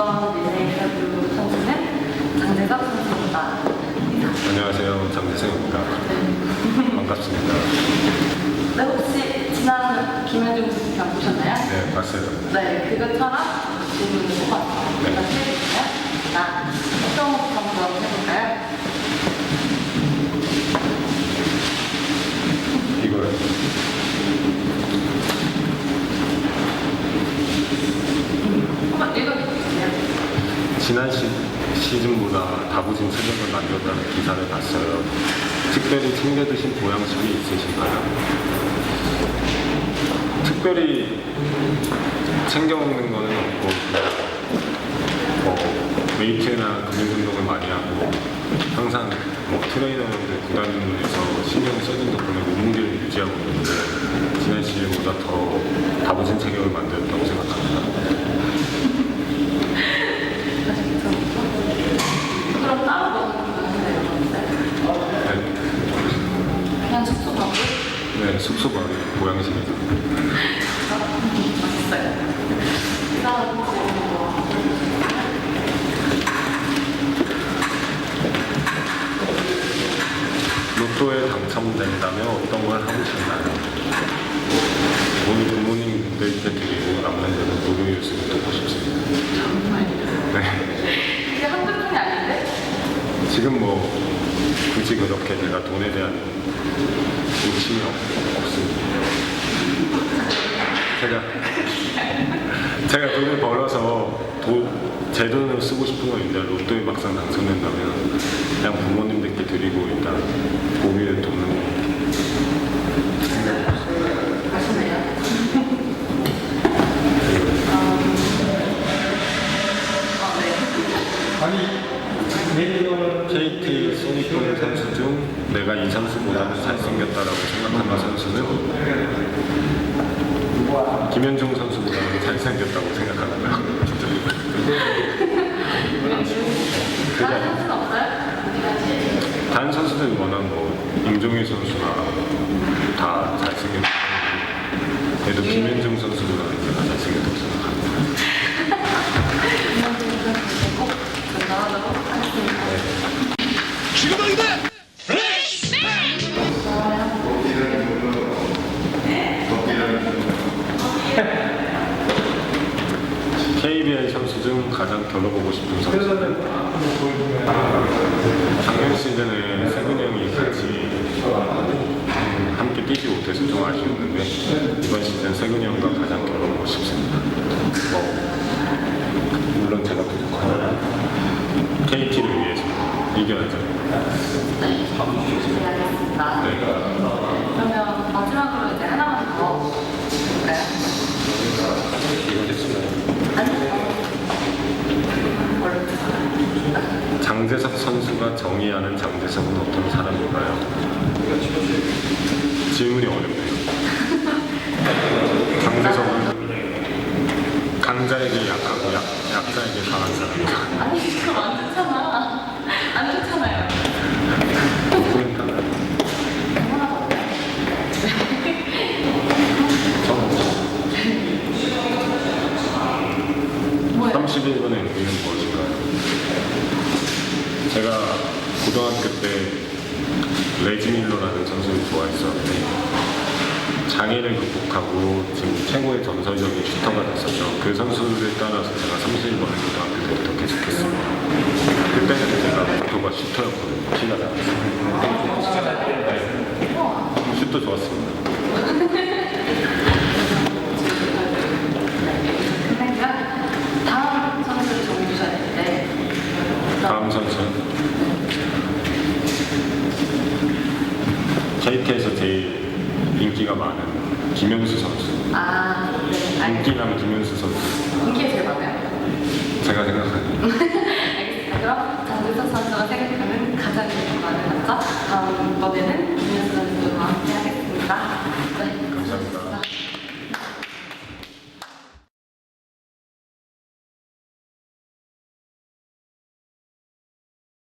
이번 릴레이 인터뷰 선수는 장재석 선수입니다. 인사. 안녕하세요. 장재성입니다. 반갑습니다. 네, 혹시 지난 김현중 선수 경 보셨나요? 네, 봤어요. 네, 그것처럼 질문을 뽑았어요. 네. 어떤 한번 해볼까요? 한번 읽어주세요. 지난 시, 시즌보다 다부진 체력을 만들었다는 기사를 봤어요. 특별히 챙겨 드신 보양식이 있으신가요? 특별히 챙겨 먹는 거는 없고 뭐 웨이트나 근육 운동을 많이 하고 항상 뭐 트레이너들 구단에서 신경을 써준 덕분에 몸무게를 유지하고 있는데 지난 시즌보다 더 다부진 체격을 만들었다고 생각합니다. 그럼 따로 먹는 거 하세요? 네, 그냥 숙소 가고 네 숙소 바로 보양식이죠. 맛있어요. 그다음 뭐 로또에 당첨된다면 어떤 걸 하고 싶나요? 오늘 부모님들께 드리고 남는 데는 노동요수를 듣고 싶습니다. 정말 네. 이게 한두 푼이 아닌데? 지금 뭐 굳이 그렇게 내가 돈에 대한 욕심이 없, 없습니다. 제가 제가 돈을 벌어서 도, 제 돈으로 쓰고 싶은 건 있는데 로또에 막상 당첨된다면 그냥 부모님들께 드리고 일단 돕는 거 맛있네요. 어, 네. 아니 내일은 KT 소니폰 선수 중 내가 이 선수보다는 잘생겼다라고 생각하는 선수는 김현중 선수보다는 잘생겼다고 생각합니다. 다른 선수들 워낙 뭐 임종희 선수나 다 잘생겼고 그래도 김현중 선수보다는 제가 잘생겼다고 생각합니다. 중 가장 겨뤄보고 싶은 선수 작년 시즌에 세근이 형이 같이 음, 함께 뛰지 못해서 좀 아쉬웠는데 이번 시즌 세근이 형과 가장 겨뤄보고 싶습니다. 뭐, 물론 제가 부족하지만 KT를 위해서 이겨야죠. 네, 준비하겠습니다. 네. 그러면 마지막으로 이제 하나만 더 볼까요? 이거 됐습니다. 아니요. 장재석 선수가 정의하는 장재석은 어떤 사람인가요? 질문이 어렵네요. 장재석은 강자에게 약하고 약, 약자에게 강한 사람이다. 아니, 그럼 안 좋잖아. 안 좋잖아요. 그러니까 뭐예요? 31번의 의미는 무엇인가요? 제가 고등학교 때 레지밀러라는 선수를 좋아했었는데 장애를 극복하고 지금 최고의 전설적인 슈터가 됐었죠. 그 선수를 따라서 제가 31번을 고등학교 때부터 계속했습니다. 그때는 제가 목표가 슈터였거든요. 키가 작았어요. 슛도 좋았습니다. 그러니까 다음 선수를 정해주셔야 되는데 다음 선수는 KT에서 제일 인기가 많은 김현수 선수. 아, 네, 알겠습니다. 인기남 김현수 선수. 인기에 제일 많아요. 제가 생각하는 알겠습니다. 그럼 장재석 선수가 생각하는 가장 인기 많은 남자 다음번에는 김현수 선수와 함께 하겠습니다.